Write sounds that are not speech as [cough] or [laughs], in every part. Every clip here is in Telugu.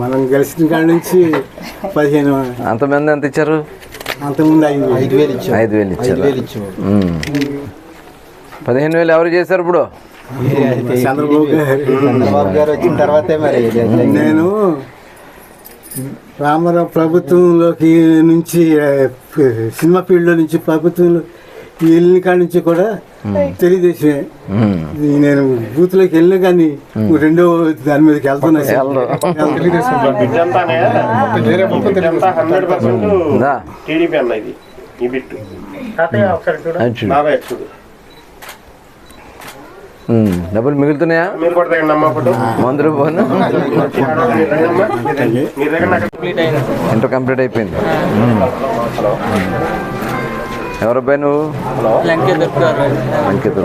మనం గెలిచిన కాడ నుంచి పదిహేను అంతమంది ఎంత ఇచ్చారు? అంతకుముందు ఐదు ఐదు వేలు ఇచ్చాం. ఐదు వేలు ఇచ్చారు. ఉమ్. పదిహేను వేలు ఎవరు చేశారు ఇప్పుడు? చంద్రబాబు గారు. చంద్రబాబు గారు వచ్చిన తర్వాతే మరి ఇది నేను రామారావు ప్రభుత్వంలోకి నుంచి ఆ, సినిమా ఫీల్డ్లో నుంచి ప్రభుత్వంలో వెళ్ళిన కాడ నుంచి కూడా తెలుగుదేశమే ఉమ్. ఇది నేను బూత్లోకి వెళ్ళినా కానీ రెండో దాని మీదకి వెళ్తున్నా. సార్. హండ్రెడ్ పర్సెంట్ దా. టీడీపీ అన్న ఇది ఈ బిట్టు. అది చూడు. బాబాయ్ చూడు. ఉమ్. డబ్బులు మిగులుతున్నాయా? మీరు కూడా తగ్గండి అమ్మ ఫోటో. మందులు పోను. ఇంటర్ కంప్లీట్ అయిపోయింది. ఎవరు అబ్బాయి నువ్వు అంకిత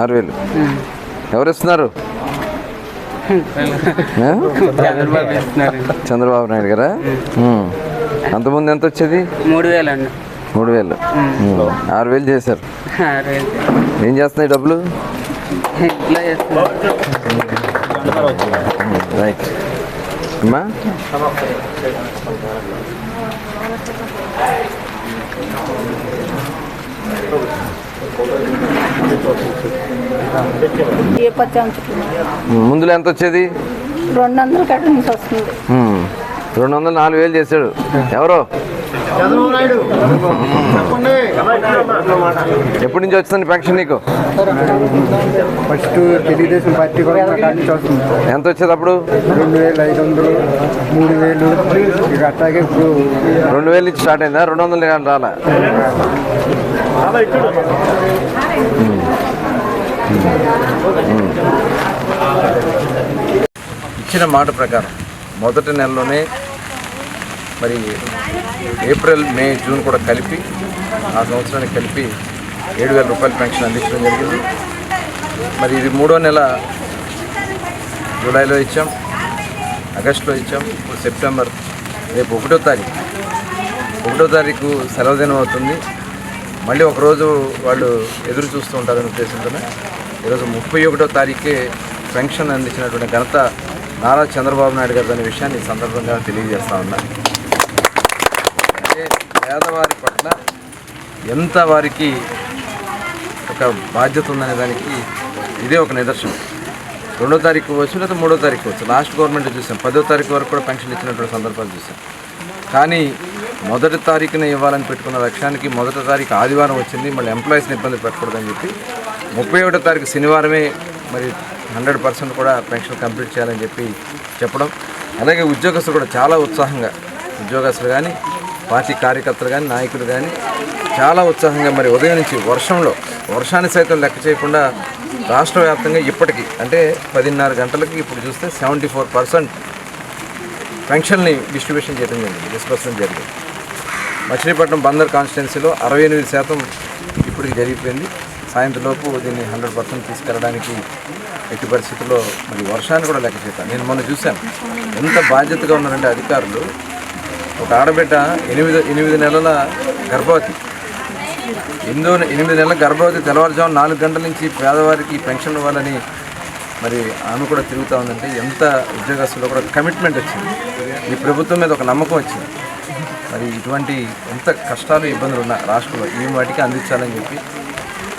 ఆరు వేలు ఎవరు [laughs] ఇస్తున్నారు? చంద్రబాబు నాయుడు గారా. అంతకుముందు ఎంత వచ్చేది? మూడు వేలు అండి మూడు వేలు. ఆరు వేలు చేశారు. ఏం చేస్తున్నాయి డబ్బులు? ఇట్లా చేస్తున్నారు రైట్. అమ్మా? ముందులో ఎంత వచ్చేది? రెండు వందల కట్ట నుంచి వస్తుంది. రెండు వందలు నాలుగు వేలు చేశాడు. ఎవరో? ఎప్పటి నుంచి వచ్చింది పెన్షన్ నీకు? ఫస్ట్ తెలుగుదేశం పార్టీ కూడా వస్తుంది. ఎంత వచ్చేది అప్పుడు రెండు వేలు ఐదు వందలు మూడు వేలు. ఇక అట్లాగే ఇప్పుడు రెండు వేలు నుంచి స్టార్ట్ అయిందా? రెండు వందలు రాలా? ఇచ్చిన మాట ప్రకారం మొదటి నెలలోనే మరి ఏప్రిల్ మే జూన్ కూడా కలిపి ఆ సంవత్సరానికి కలిపి ఏడు వేల రూపాయల పెన్షన్ అందించడం జరిగింది. మరి ఇది మూడో నెల జూలైలో ఇచ్చాం ఆగస్టులో ఇచ్చాం ఇప్పుడు సెప్టెంబర్ రేపు ఒకటో తారీఖు. ఒకటో తారీఖు సెలవు దినం అవుతుంది. మళ్ళీ ఒకరోజు వాళ్ళు ఎదురు చూస్తూ ఉంటారనే ఉద్దేశంతోనే. ఈరోజు ముప్పై ఒకటో తారీఖే పెన్షన్ అందించినటువంటి ఘనత నారా చంద్రబాబు నాయుడు గారు అనే విషయాన్ని ఈ సందర్భంగా తెలియజేస్తా ఉన్నా. పేదవారి పట్ల ఎంత వారికి ఒక బాధ్యత ఉందనే దానికి ఇదే ఒక నిదర్శనం. రెండో తారీఖు వచ్చు లేదా మూడో తారీఖు వచ్చు లాస్ట్ గవర్నమెంట్ చూసాం. పదో తారీఖు వరకు కూడా పెన్షన్ ఇచ్చినటువంటి సందర్భాలు చూసాం. కానీ మొదటి తారీఖున ఇవ్వాలని పెట్టుకున్న లక్ష్యానికి మొదటి తారీఖు ఆదివారం వచ్చింది. మళ్ళీ ఎంప్లాయీస్ని ఇబ్బంది పెట్టకూడదని చెప్పి ముప్పై ఒకటో తారీఖు శనివారమే మరి హండ్రెడ్ పర్సెంట్ కూడా పెన్షన్ కంప్లీట్ చేయాలని చెప్పి చెప్పడం. అలాగే ఉద్యోగస్తులు కూడా చాలా ఉత్సాహంగా ఉద్యోగస్తులు కానీ పార్టీ కార్యకర్తలు కానీ నాయకులు కానీ చాలా ఉత్సాహంగా మరి ఉదయం నుంచి వర్షంలో వర్షాన్ని సైతం లెక్క చేయకుండా రాష్ట్ర వ్యాప్తంగా ఇప్పటికీ అంటే పదిన్నర గంటలకి ఇప్పుడు చూస్తే సెవెంటీ ఫోర్ పర్సెంట్ పెన్షన్ని డిస్ట్రిబ్యూషన్ చేయడం జరిగింది డిస్పర్సన్ జరిగింది. మచిలీపట్నం బందర్ కాన్స్టిట్యున్సీలో అరవై ఎనిమిది శాతం ఇప్పటికి జరిగిపోయింది. సాయంత్రంలోపు దీన్ని హండ్రెడ్ పర్సెంట్ తీసుకెళ్ళడానికి ఎట్టి పరిస్థితుల్లో మరి వర్షాన్ని కూడా లెక్క చేస్తాను నేను మొన్న చూశాను ఎంత బాధ్యతగా ఉన్నారంటే అధికారులు ఒక ఆడబిడ్డ ఎనిమిది ఎనిమిది నెలల గర్భవతి. ఎనిమిదో ఎనిమిది నెలల గర్భవతి తెల్లవారుజాము నాలుగు గంటల నుంచి పేదవారికి పెన్షన్ ఇవ్వాలని మరి ఆమె కూడా తిరుగుతూ ఉందంటే ఎంత ఉద్యోగస్తుల్లో కూడా కమిట్మెంట్ వచ్చింది. ఈ ప్రభుత్వం మీద ఒక నమ్మకం వచ్చింది. మరి ఇటువంటి ఎంత కష్టాలు ఇబ్బందులు ఉన్న రాష్ట్రంలో ఏం వాటికి అందించాలని చెప్పి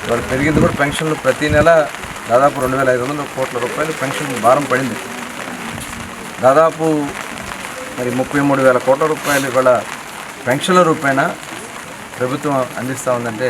వాళ్ళు పెరిగింది కూడా పెన్షన్లు ప్రతి నెల దాదాపు రెండు వేల ఐదు వందల కోట్ల రూపాయలు పెన్షన్ భారం పడింది. దాదాపు మరి ముప్పై మూడు వేల కోట్ల రూపాయలు కూడా పెన్షన్ల రూపాయన ప్రభుత్వం అందిస్తూ ఉందంటే